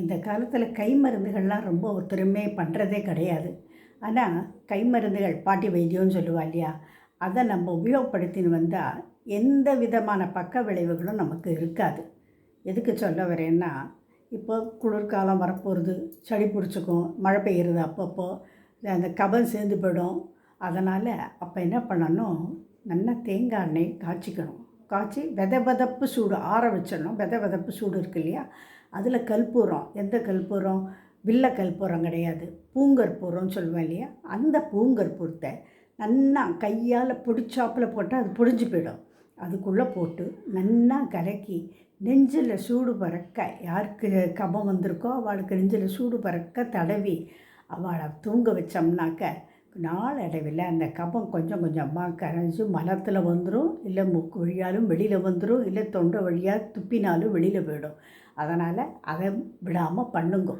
இந்த காலத்தில் கை மருந்துகள்லாம் ரொம்ப ஒத்துரிமை பண்ணுறதே கிடையாது. ஆனால் கை மருந்துகள் பாட்டி வைத்தியம்னு சொல்லுவா இல்லையா? அதை நம்ம உபயோகப்படுத்தின்னு வந்தால் எந்த விதமான பக்க விளைவுகளும் நமக்கு இருக்காது. எதுக்கு சொல்ல வரேன்னா இப்போ குளிர்காலம் வரப்போகிறது சளி பிடிச்சிக்கும் மழை பெய்யுறது அப்பப்போ அந்த கபம் சேர்ந்து போயிடும். அதனால் அப்போ என்ன பண்ணணும்? நல்லா தேங்காய் எண்ணெய் காய்ச்சிக்கணும். காய்ச்சி வித விதப்பு சூடு ஆற வச்சிடணும். வித விதப்பு சூடு இருக்கு இல்லையா? அதில் கற்பூரம் எந்த கற்பூரம் வில்ல கற்பூரம் கிடையாது. பூங்கற்பூரம்னு சொல்லுவேன் இல்லையா? அந்த பூங்கற்பூரத்தை நல்லா கையால் பிடிச்சாப்பில் போட்டால் அது பிடிஞ்சு போயிடும். அதுக்குள்ளே போட்டு நல்லா கலக்கி நெஞ்சில் சூடு பறக்க யாருக்கு கபம் வந்திருக்கோ அவளுக்கு நெஞ்சில் சூடு பறக்க தடவி அவளை தூங்க வச்சோம்னாக்க நாளடைவில் அந்த கபம் கொஞ்சம் கொஞ்சமாக கரைஞ்சி மலத்தில் வந்துடும் இல்லை மூக்கு வழியாலும் வெளியில் வந்துடும் இல்லை தொண்டை வழியாக துப்பினாலும் வெளியில் போயிடும். அதனால் அதை விடாமல் பண்ணுங்க.